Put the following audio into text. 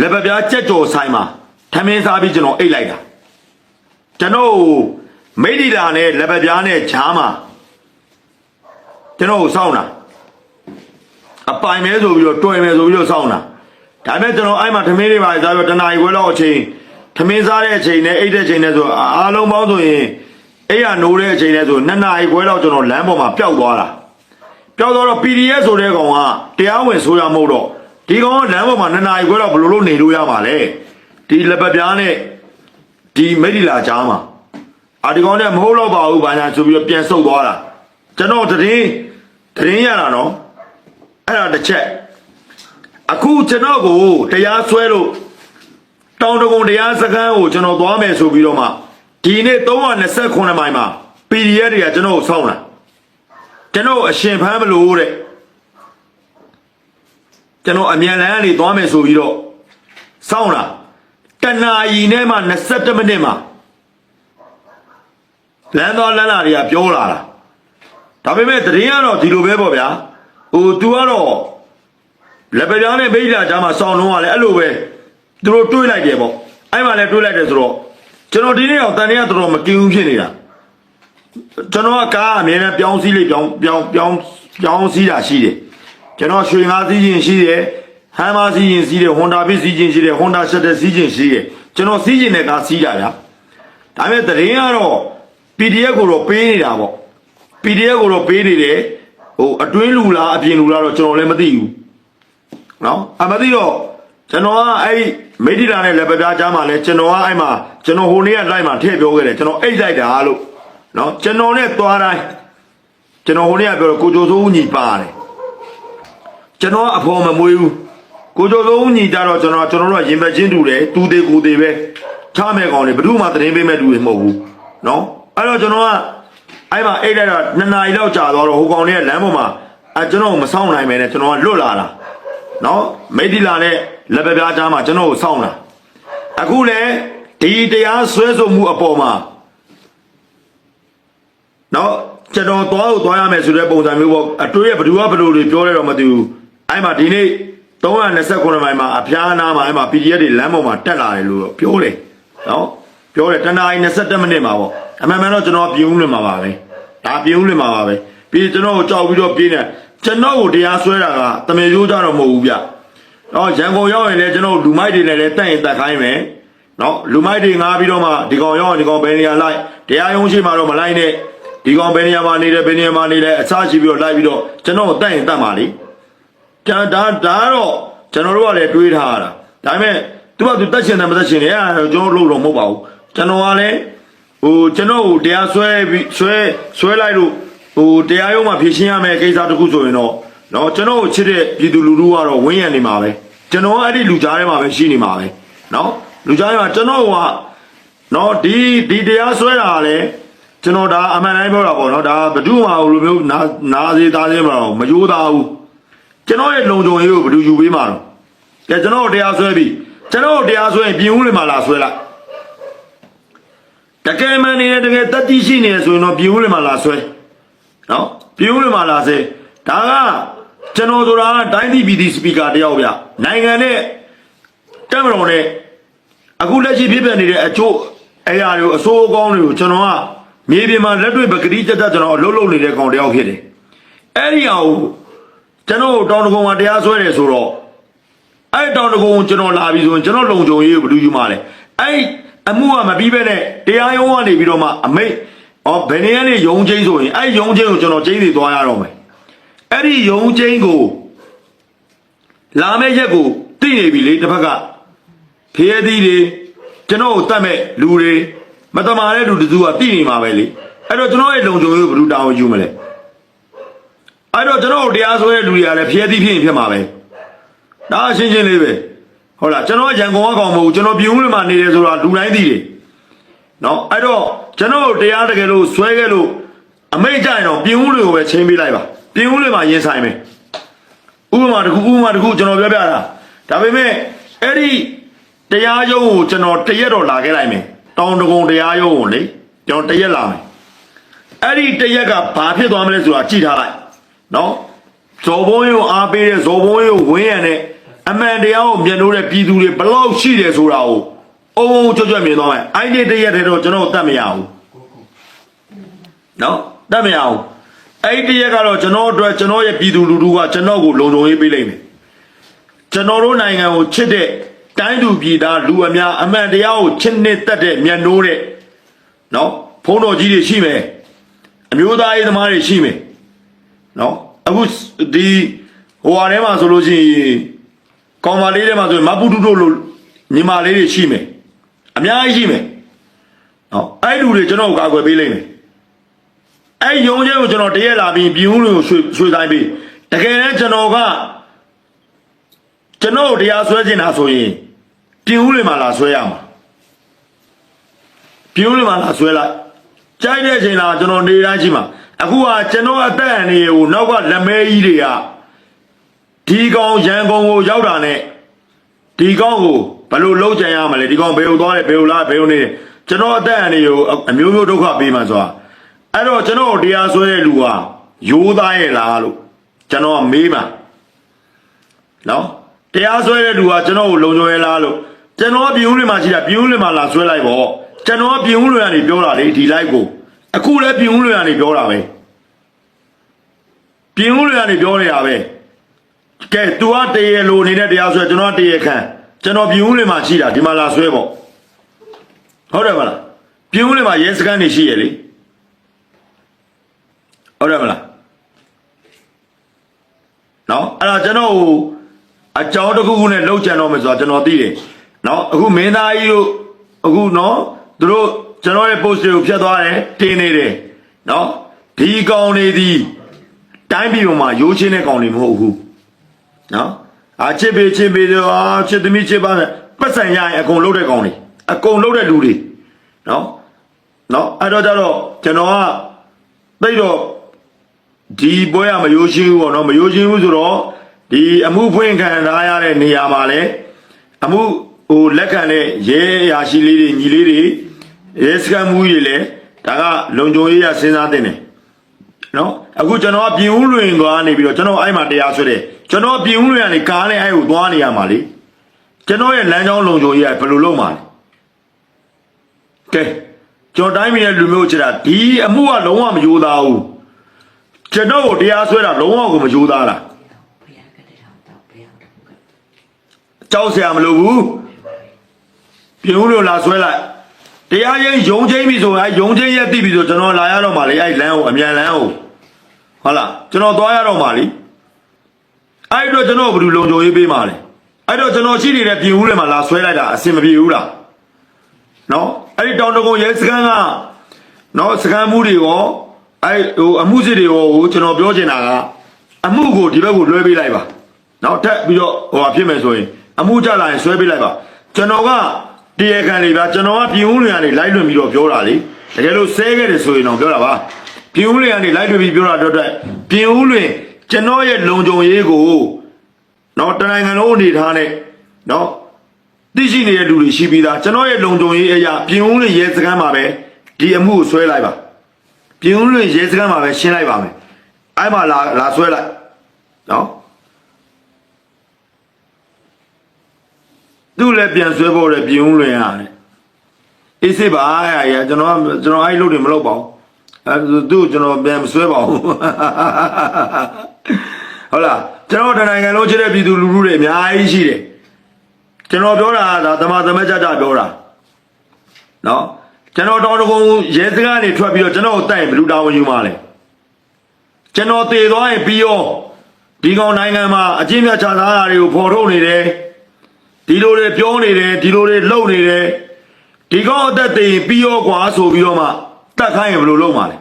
လက်ပပြားကြက်ကြော်ဆိုင်မှာထမင်းစားပြီးကျွန်တော်အိတ်လိုက်တာကျွန်တော်မိတ်ဒီလာနဲ့လက်ပပြားနဲ့ဂျားမှာကျွန်တော်ကိုစောင့်တာအပိုင်မဲဆိုပြီးတော့တွယ်မဲဆိုပြီးတော့စောင့်တာဒါပေမဲ့ကျွန်တော်အဲ့မှာထမင်းတွေပါစားပြီးတော့တနားရီခွဲလောက်အချိန်ထမင်းစားတဲ့အချိန်နဲ့အိတ်တဲ့အချိန်နဲ့ဆိုအားလုံးပေါင်းဆိုရင်အဲ့ရနိုးတဲ့အချိန်နဲ့ဆိုနှစ်နာရီခွဲလောက်ကျွန်တော်လမ်းပေါ်မှာပျောက်သွားတာပြောတော့ PDF ဆိုတဲ့ကောင်ကတရားဝင်ဆိုရမဟုတ်တော့ ဒီကောင်ကလမ်းပေါ်မှာနှစ်နာရီခွဲတော့ဘယ်လိုလုပ်နေလို့ရမှာလဲဒီလက်ပတ်ပြားနဲ့ဒီမိတ်ဒီလာကြားမှာအာဒီကောင်ကမဟုတ်တော့ပါဘူးဘာညာဆိုပြီးတော့ပြန်ဆုတ်သွားတာကျွန်တော်တရင်တရင်ရတာနော်အဲ့ဒါတစ်ချက်အခုကျွန်တော်ကိုတရားစွဲလို့တောင်တကုံတရားစခန်းကိုကျွန်တော်သွားမယ်ဆိုပြီးတော့မှဒီနေ့329မိုင်မှာ PDF တွေကကျွန်တော်ကိုစောင့်လာကျွန်တော်အရှင်ဖမ်းမလို့တဲ့ ကျွန်တော်အမြန်လန်းကနေသွားမယ်ဆိုပြီးတော့စောင့်လာတနာရီနဲ့မှ27မိနစ်မှာလမ်းသွားလမ်းလာတွေကပြောလာတာဒါပေမဲ့တရင်ကတော့ဒီလိုပဲပေါ့ဗျာဟို तू ကတော့လက်ပပြားနဲ့မိလာကြားမှာစောင့်တော့ကလည်းအဲ့လိုပဲသူတို့တွေးလိုက်တယ်ပေါ့အဲ့မှာလည်းတွေးလိုက်တယ်ဆိုတော့ကျွန်တော်ဒီနေ့တော့တန်ရတော်တော်မကင်းဘူးဖြစ်နေတာကျွန်တော်ကကားအမြဲတမ်းပြောင်းစည်းလေးပြောင်းပြောင်းပြောင်းပြောင်းစည်းတာရှိတယ် ကျွန်တော်ရွှေငါးစည်းခြင်းရှိတယ်ဟမ်မာစည်းခြင်းရှိတယ်ဟွန်ဒါဘစ်စည်းခြင်းရှိတယ်ဟွန်ဒါရှက်တဲ့စည်းခြင်းရှိတယ်ကျွန်တော်စည်းခြင်းနဲ့ကားစည်းတာဗျာဒါပေမဲ့တရင်ကတော့ PDF ကိုတော့ပေးနေတာပေါ့ PDF ကိုတော့ပေးနေတယ်ဟိုအတွင်းလူလားအပြင်လူလားတော့ကျွန်တော်လည်းမသိဘူးနော်အမသိတော့ကျွန်တော်ကအဲ့ဒီမိဒီလာနဲ့လက်ပပြားကြားမှာလဲကျွန်တော်ကအဲ့မှာကျွန်တော်ဟိုနေ့ကလိုက်မှာထည့်ပြောခဲ့တယ်ကျွန်တော်အိတ်လိုက်တာလို့နော်ကျွန်တော်နဲ့သွားတိုင်းကျွန်တော်ဟိုနေ့ကပြောတော့ကိုကျော်စိုးဦးညီပါတယ် ကျွန်တော်ကအဖော်မမွေးဘူးကိုကျော်စိုးဦးညီကြတော့ကျွန်တော်ကျွန်တော်တို့ကရင်ဘက်ချင်းတူတယ်တူသေးကိုသေးပဲချမဲ့ကောင်လေဘယ်သူမှသတင်းပေးမဲ့လူတွေမဟုတ်ဘူးနော်အဲ့တော့ကျွန်တော်ကအဲ့မှာအိတ်လိုက်တော့နှစ်နာရီလောက်ကြာသွားတော့ဟိုကောင်လေးကလမ်းပေါ်မှာအဲကျွန်တော်ကိုမဆောင်နိုင်ပဲနဲ့ကျွန်တော်ကလွတ်လာတာနော်မိတ်ဒီလာနဲ့လက်ပပြားချားမှာကျွန်တော်ကိုစောင့်လာအခုလေဒီတရားဆွဲဆိုမှုအပေါ်မှာနော်ကျွန်တော်သွားလို့သွားရမယ်ဆိုတဲ့ပုံစံမျိုးပေါ့အတွေ့ရဘယ်သူကဘယ်လိုတွေပြောလဲတော့မသိဘူး အဲ့မှာဒီနေ့329မိုင်မှာအဖျားနာမှာအဲ့မှာ PDF တွေလမ်းပေါ်မှာတက်လာတယ်လို့တော့ပြောတယ်နော်ပြောတယ်တနာရီ27မိနစ်မှာပေါ့အမှန်မှန်တော့ကျွန်တော်ပြင်းဦးလွင်မှာပါပဲဒါပြင်းဦးလွင်မှာပါပဲပြီးကျွန်တော်ကိုကြောက်ပြီးတော့ပြင်းတယ်ကျွန်တော်ကိုတရားစွဲတာကတမေရိုးကြတော့မဟုတ်ဘူးဗျနော်ရန်ကုန်ရောက်ရင်လည်းကျွန်တော်လူမိုက်တွေနဲ့လည်းတက်ရင်တက်ခိုင်းမယ်နော်လူမိုက်တွေငားပြီးတော့မှဒီကောင်ရောက်ရင်ဒီကောင်ဘယ်နေရာလိုက်တရားရုံးရှိမှတော့မလိုက်နဲ့ဒီကောင်ဘယ်နေရာမှာနေတယ်ဘယ်နေရာမှာနေလဲအစားရှိပြီးတော့လိုက်ပြီးတော့ကျွန်တော်တက်ရင်တက်ပါလေ ဒါဒါဒါတော့ကျွန်တော်တို့ကလည်းတွေးထားရတာဒါပေမဲ့သူကသူတက်ရှင်တယ်မတက်ရှင်တယ်အဲ့ဒါကျွန်တော်လုပ်တော့မဟုတ်ပါဘူးကျွန်တော်ကလည်းဟိုကျွန်တော်ကိုတရားဆွဲပြီးဆွဲဆွဲလိုက်လို့ဟိုတရားရုံးမှာဖြေရှင်းရမယ်ကိစ္စတခုဆိုရင်တော့နော်ကျွန်တော်ကိုချစ်တဲ့ပြည်သူလူထုကတော့ဝင်းရံနေမှာပဲကျွန်တော်ကအဲ့ဒီလူကြားထဲမှာပဲရှိနေမှာပဲနော်လူကြားထဲမှာကျွန်တော်ကနော်ဒီဒီတရားဆွဲတာကလည်းကျွန်တော်ဒါအမှန်တိုင်းပြောတာပေါ့နော်ဒါဘယ်သူမှလိုမျိုးနာနာစေသားစေမတော့မယိုးသားဘူး ကျွန်တော်ရဲ့လုံခြုံရေးကိုဘယ်သူယူပေးမှာတော့ကဲကျွန်တော်တရားဆွဲပြီကျွန်တော်တရားဆွဲရင်ပြင်ဦးလေမှာလာဆွဲလိုက်တကယ်မှန်နေတယ်တကယ်တတိရှိနေတယ်ဆိုရင်တော့ပြင်ဦးလေမှာလာဆွဲနော်ပြင်ဦးလေမှာလာစေဒါကကျွန်တော်ဆိုတာကတိုင်းပြည်ပြည်စပီကာတယောက်ဗျနိုင်ငံနဲ့တက်မတော်နဲ့အခုလက်ရှိဖြစ်ပြနေတဲ့အချို့အရာတွေကိုအစိုးအကောင်းတွေကိုကျွန်တော်ကမြေပြင်မှာလက်တွေ့ပကတိတက်တက်ကျွန်တော်အလုပ်လုပ်နေတဲ့ကောင်တယောက်ဖြစ်တယ်။အဲ့ဒီအောင် ကျွန်တော်တောင်တကုံမှာတရားစွဲတယ်ဆိုတော့အဲ့တောင်တကုံကိုကျွန်တော်လာပြီဆိုရင်ကျွန်တော်လုံခြုံရေးကိုဘယ်သူယူမှာလဲ။အဲ့အမှုကမပြီးပဲနဲ့တရားရုံးကနေပြီးတော့မှအမိတ်ဩဘယ်နေရာနေယုံချင်းဆိုရင်အဲ့ယုံချင်းကိုကျွန်တော်ချင်းစီသွားရတော့မယ်။အဲ့ဒီယုံချင်းကိုလာမယ့်ရက်ကိုသိနေပြီလေတစ်ဖက်ကဖျဲသီးတွေကျွန်တော်ကိုတတ်မဲ့လူတွေမတမာတဲ့လူတစုကတိနေမှာပဲလေအဲ့တော့ကျွန်တော်ရဲ့လုံခြုံရေးကိုဘယ်သူတာဝန်ယူမလဲ အဲ့တော့ကျွန်တော်ကိုတရားစွဲတဲ့လူတွေကလည်းဖျဲသီးဖြစ်ရင်ဖြစ်မှာပဲဒါအရှင်းရှင်းလေးပဲဟုတ်လားကျွန်တော်ကရန်ကုန်ကကောင်မဟုတ်ဘူးကျွန်တော်ပြည်ဦးလွင်မှာနေတယ်ဆိုတာလူတိုင်းသိတယ်နော်အဲ့တော့ကျွန်တော်ကိုတရားတကယ်လို့စွဲခဲ့လို့အမိတ်ကြရင်တော့ပြည်ဦးလွင်ကိုပဲချင်းပေးလိုက်ပါပြည်ဦးလွင်မှာရင်ဆိုင်မယ်ဥပမာတစ်ခုဥပမာတစ်ခုကျွန်တော်ပြောပြတာဒါပေမဲ့အဲ့ဒီတရားရုံးကိုကျွန်တော်တရက်တော့လာခဲ့လိုက်မယ်တောင်တကုံတရားရုံးကိုလေကျွန်တော်တရက်လာမယ်အဲ့ဒီတရက်ကဘာဖြစ်သွားမလဲဆိုတာကြည့်ထားလိုက် နော်ဇော်ဘုံရုံအားပေးတဲ့ဇော်ဘုံရုံဝင်းရံတဲ့အမှန်တရားကိုမြင်လို့တဲ့ပြည်သူတွေဘယ်လောက်ရှိတယ်ဆိုတာကိုအုံအုံကြွကြွမြင်သွားမယ်အဲ့ဒီတရက်တည်းတော့ကျွန်တော်တတ်မရဘူးနော်တတ်မရဘူးအဲ့ဒီတရက်ကတော့ကျွန်တော်အတွက်ကျွန်တော်ရဲ့ပြည်သူလူထုကကျွန်တော်ကိုလုံခြုံရေးပေးလိုက်မယ်ကျွန်တော်တို့နိုင်ငံကိုချစ်တဲ့တိုင်းသူပြည်သားလူအများအမှန်တရားကိုချစ်နှစ်သက်တဲ့မျက်နှိုးတဲ့နော်ဖုန်းတော်ကြီးတွေရှိမယ်အမျိုးသားရေးသမားတွေရှိမယ် နော်အခုဒီဟိုဟာထဲမှာဆိုလို့ရှိရင်ကောင်မလေးထဲမှာဆိုရင်မပူတူတို့လိုညီမလေးတွေရှိမယ်အများကြီးရှိမယ်နော်အဲ့လူတွေကျွန်တော်ကိုကာကွယ်ပေးလိမ့်မယ်အဲ့ယုံကျဲကိုကျွန်တော်တရက်လာပြီးပြည်ဦးတွေကိုရွှေရွှေဆိုင်ပြီးတကယ်လည်းကျွန်တော်ကကျွန်တော်ကိုတရားစွဲချင်တာဆိုရင်ပြည်ဦးတွေမှာလာဆွဲရမှာပြည်ဦးတွေမှာလာဆွဲလိုက်ကြိုက်တဲ့အချိန်လာကျွန်တော်နေတိုင်းရှိမှာ အခုကကျွန်တော်အသက်အန္တရာယ်ကိုနောက်ကလက်မဲကြီးတွေကဒီကောင်ရန်ကုန်ကိုရောက်တာနဲ့ဒီကောင်ကိုဘယ်လိုလုံးကြံရမလဲဒီကောင်ဘယ်လိုသွားလဲဘယ်လိုလားဘယ်လိုနေလဲကျွန်တော်အသက်အန္တရာယ်ကိုအမျိုးမျိုးဒုက္ခပေးမှဆိုတာအဲ့တော့ကျွန်တော်ကိုတရားစွဲတဲ့လူဟာရိုးသားရဲ့လားလို့ကျွန်တော်ကမေးမှာနော်တရားစွဲတဲ့လူကကျွန်တော်ကိုလုံခြုံရလားလို့ကျွန်တော်ကပြည်ဦးလွင်မှာရှိတာပြည်ဦးလွင်မှာလာဆွဲလိုက်ပေါ့ကျွန်တော်ကပြည်ဦးလွင်ကနေပြောတာလေဒီ live ကို အခုလည်းပြည်ဦးလွင်ကနေပြောတာပဲပြည်ဦးလွင်ကနေပြောနေတာပဲကဲ तू ကတရေလိုအနေနဲ့တရားဆွဲကျွန်တော်ကတရေခံကျွန်တော်ပြည်ဦးလွင်မှာရှိတာဒီမှာလာဆွဲပေါ့ဟုတ်တယ်မလားပြည်ဦးလွင်မှာရဲစခန်းနေရှိရလေဟုတ်တယ်မလားနော်အဲ့ဒါကျွန်တော်ဟိုအကြောင်းတစ်ခုခုနဲ့လောက်ကြံတော့မယ်ဆိုတာကျွန်တော်သိတယ်နော်အခုမင်းသားကြီးတို့အခုနော်သူတို့ ကျွန်တော်ရဲ့ post တွေကိုဖြတ်သွားတယ်တင်နေတယ်နော်ဒီကောင်တွေဒီတိုင်းပြည်ပေါ်မှာရိုးချင်းတဲ့ကောင်တွေမဟုတ်ဘူးနော်အာချစ်ပေချစ်ပေတော့အာချစ်သမီးချစ်ပါနဲ့ပတ်စံရရင်အကုန်လုံးတဲ့ကောင်တွေအကုန်လုံးတဲ့လူတွေနော်နော်အဲ့တော့ကြတော့ကျွန်တော်ကသိတော့ဒီပွဲကမယိုးရှင်းဘူးပေါ့နော်မယိုးရှင်းဘူးဆိုတော့ဒီအမှုဖွင့်ခံထားရတဲ့နေရာမှာလဲအမှုဟိုလက်ခံတဲ့ရဲအရာရှိလေးတွေညီလေးတွေ ရဲစခန်းမှုကြီးတွေလဲဒါကလုံခြုံရေးရစဉ်းစားတင်တယ်နော်အခုကျွန်တော်ကပြင်ဦးလွင်သွားနေပြီးတော့ကျွန်တော်အဲ့မှာတရားဆွဲတယ်ကျွန်တော်ပြင်ဦးလွင်ကနေကားနဲ့အဲ့ကိုသွားနေရမှာလေကျွန်တော်ရဲ့လမ်းကြောင်းလုံခြုံရေးကဘယ်လိုလုပ်မှာလဲကဲကျွန်တော်တိုင်းပြည်ရဲ့လူမျိုးချစ်တာဒီအမှုကလုံးဝမယိုးသားဘူးကျွန်တော်ကိုတရားဆွဲတာလုံးဝကိုမကြိုးသားတာဘုရားကတည်းကတော့ဘုရားကကြောက်စရာမလိုဘူးပြင်ဦးလို့လာဆွဲလိုက် တရားချင်းယုံချင်းပြီဆိုရင်အဲယုံချင်းရက်တိပြီဆိုကျွန်တော်လာရတော့မှလေအဲလမ်းကိုအမြန်လမ်းကိုဟုတ်လားကျွန်တော်သွားရတော့မှလေအဲ့တော့ကျွန်တော်ဘယ်လိုလုံခြုံရေးပေးမှလဲအဲ့တော့ကျွန်တော်ရှိနေတဲ့ပြင်ဦးတွေမှာလာဆွဲလိုက်တာအဆင်မပြေဘူးလားနော်အဲ့ဒီတောင်တကုံရဲစခန်းကနော်စခန်းမှုတွေရောအဲ့ဟိုအမှုစစ်တွေရောဟိုကျွန်တော်ပြောချင်တာကအမှုကိုဒီဘက်ကိုလွှဲပေးလိုက်ပါနော်တက်ပြီးတော့ဟိုဟာဖြစ်မယ်ဆိုရင်အမှုကြလာရင်ဆွဲပေးလိုက်ပါကျွန်တော်က တရားခံတွေဗျာကျွန်တော်ကပြင်ဦးတွေကနေလိုက်လွင်ပြီးတော့ပြောတာလေတကယ်လို့ဆဲခဲ့တယ်ဆိုရင်တော့ပြောတာပါပြင်ဦးတွေကနေလိုက်လွင်ပြီးပြောတာတော့အတွက်ပြင်ဦးတွေကျွန်တော်ရဲ့လုံခြုံရေးကိုနော်တနိုင်ငံလုံးအနေထားနဲ့နော်သိရှိနေတဲ့လူတွေရှိပြီးသားကျွန်တော်ရဲ့လုံခြုံရေးအရာပြင်ဦးလွင်ရဲစခန်းမှာပဲဒီအမှုကိုဆွဲလိုက်ပါပြင်ဦးလွင်ရဲစခန်းမှာပဲရှင်းလိုက်ပါမယ်အဲ့မှာလာလာဆွဲလိုက်နော် သူ့လည်းပြန်ဆွဲဖို့တဲ့ပြင်ဦးလွင်ရတယ်အေးစိတ်ပါအဲ့ရကျွန်တော်ကကျွန်တော်အဲ့လုပ်တွေမလုပ်ပါဘူးအဲသူ့ကိုကျွန်တော်ပြန်မဆွဲပါဘူးဟုတ်လားကျွန်တော်တနိုင်ငံလုံးချစ်တဲ့ပြည်သူလူထုတွေအများကြီးရှိတယ်ကျွန်တော်ပြောတာကဒါတမသမက်ကြကြပြောတာနော်ကျွန်တော်တောင်းတကုံရဲစကားနေထွက်ပြီးတော့ကျွန်တော်ကိုတိုက်ရင်ဘယ်လိုတာဝန်ယူမှာလဲကျွန်တော်တည်သွားရင်ပြီးရောဒီကောင်နိုင်ငံမှာအချင်းမြတ်ချသားတာတွေကိုဖော်ထုတ်နေတယ် ဒီလိုတွေပြောနေတယ်ဒီလိုတွေလုပ်နေတယ်ဒီကောင်အသက်တည်ရင်ပြီးရောကွာဆိုပြီးတော့မှတတ်ခိုင်းရင်ဘယ်လိုလုပ်မှာလဲ